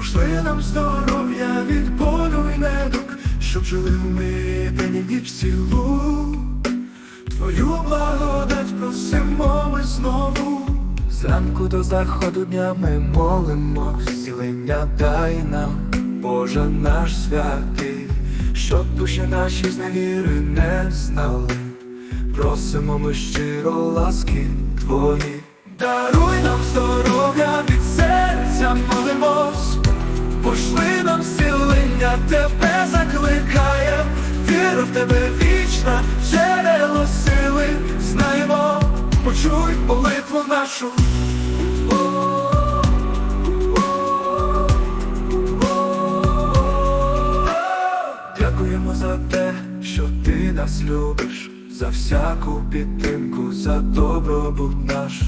Пошли нам здоров'я від болю і недук, щоб жили ми день і ніч цілу. Твою благодать просимо ми знову. Зранку до заходу дня ми молимо, зцілення дай нам, Боже наш святий, щоб душі наші з невіри не знали. Просимо ми щиро ласки твої, даруй нам здоров'я. від тебе закликає, віра в тебе вічна, джерело сили, знаємо, почуй молитву нашу. Дякуємо за те, що ти нас любиш, за всяку підтримку, за добробут наш.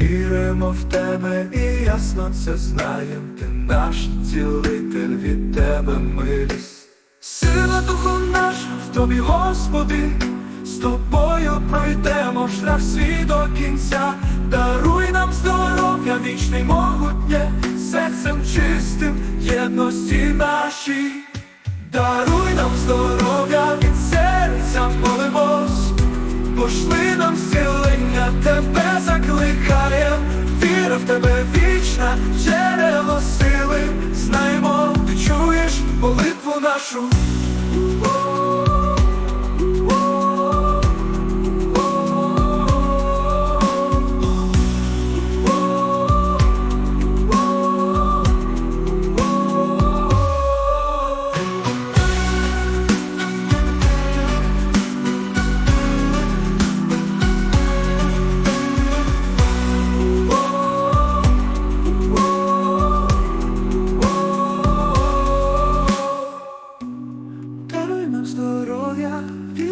Віримо в тебе і ясно це знаєм. Ти наш цілитель від тобі, Господи, з тобою пройдемо шлях свій до кінця. Даруй нам здоров'я, вічне й могутнє, серцем чистим, єдності нашій. Даруй нам здоров'я від серця молимось, пошли нам зцілення, тебе закликає, віра в тебе вічна, джерело сили, знаємо, ти чуєш молитву нашу.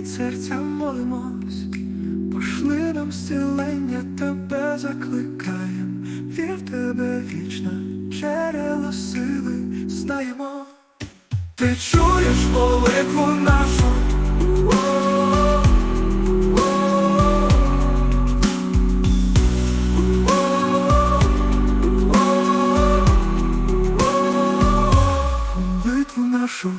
Від серця молимось, пошли нам зцілення, тебе закликаєм, вір в тебе вічна, джерело сили, знаємо, ти чуєш молитву нашу. Молитву нашу